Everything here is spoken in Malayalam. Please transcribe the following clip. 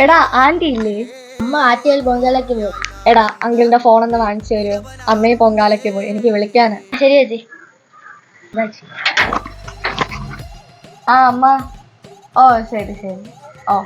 എടാ ആന്റി ഇല്ലേ? അമ്മ ആറ്റുകാൽ പൊങ്കാലയ്ക്ക് പോയി. എടാ അങ്കിളിന്റെ ഫോൺ ഒന്ന് വാങ്ങിച്ചു തരുമോ അമ്മയും പൊങ്കാലയ്ക്ക് പോയി. എനിക്ക് വിളിക്കാന്. ശരി ചേച്ചി. ആ അമ്മ. ഓ ശരി ശരി. ഓ.